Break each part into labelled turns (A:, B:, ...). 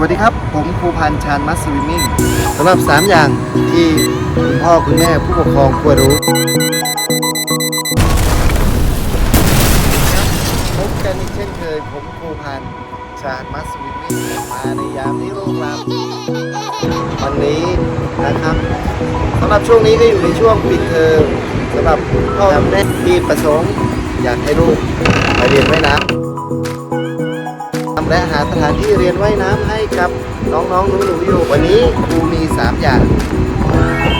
A: วัสดีครับ ผมครูพันธ์ชานมัสสวิมมิ่งสำหรับ 3 อย่างที่คุณพ่อคุณแม่ผู้ปกครองควรรู้พบกันอีกเช่นเคย ผมครูพันธ์ชาญมัสวิมมิ่งมาในยามนี้โรงแรมวันนี้นะครับสำหรับช่วงนี้ก็อยู่ในช่วงปิดเทอมสำหรับพ่อแม่ที่ประสงค์ อยากให้ลูกไปเรียนว่น้ำ และหาสถานที่เรียนว่ายน้ำให้กับน้องๆหนูๆอยู่ วันนี้ครูมี 3 อย่าง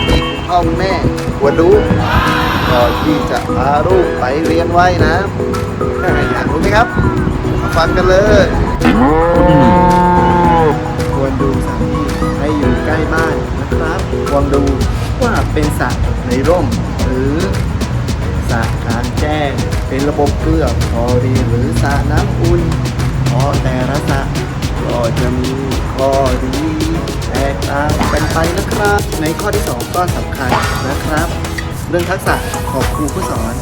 A: ที่พ่อคุณแม่ควรรู้ก่อนที่จะพาลูกไปเรียนว่ายน้ำอยากรู้ไหมครับมาฟังกันเลยควรดูสถานที่ให้อยู่ใกล้บ้านนะครับควรดูว่าเป็นสระในร่มหรือสระกลางแจ้งเป็นระบบเกลือพอดีหรือสระน้ำอุ่น กันไปนะครับ ในข้อที่สองก็สำคัญนะครับ เรื่องทักษะของครูผู้สอน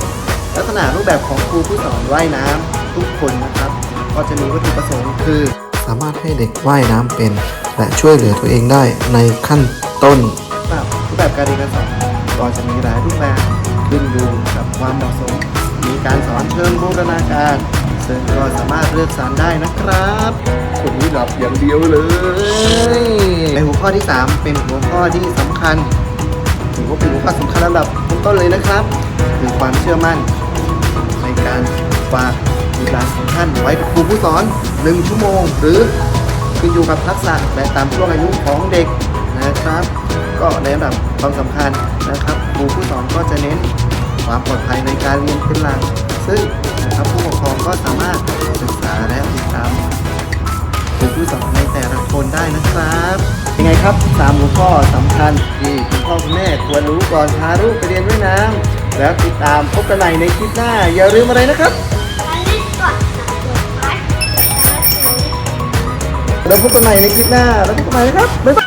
A: ลักษณะรูปแบบของครูผู้สอนว่ายน้ำทุกคนนะครับ ก็จะมีวัตถุประสงค์คือ
B: สามารถให้เด็กว่ายน้ำเป็น และช่วยเหลือตัวเองได้ในขั้นต้น
A: แบบรูปแบบการเรียนการสอนก็จะมีหลายรูปแบบขึ้นอยู่กับความเหมาะสม มีการสอนเชิงบูรณาการซึ่งก็สามารถเลือกสรรได้นะครับ คนนี้หลับอย่างเดียวเลยในหัวข้ อที่ 3 เป็นหัวข้อที่สำคัญถือว่าเป็นหัวข้อสำคัญระดับต้นเลยนะครับคือความเชื่อมั่น ในการฝากบุตรหลานของท่านไว้กับครูผู้สอน 1 ชั่วโมง หรือขึ้นอยู่กับทักษะและตามช่วงอายุของเด็กนะครับ ก็ในระดับความสำคัญนะครับครูผู้สอนก็จะเน้นความปลอดภัยในการเรียนเป็นหลักซึ่งนะครับผู้ปกครองก็สามารถศึกษาและติดตามครูผู้สอน คนได้นะครับยังไงครับสามหัวข้อสำคัญที่คุณพ่อคุณแม่ควรรู้ก่อนพาลูกไปเรียนว่ายน้ำแล้วติดตามพบกันใหม่ในคลิปหน้า อย่าลืมอะไรนะครับ
C: อันนี้ก่อนค่ะกดไลค์กดแชร์
A: แล้วพบกันใหม่ในคลิปหน้าแล้วพบกันใหม่นะครับบ๊ายบาย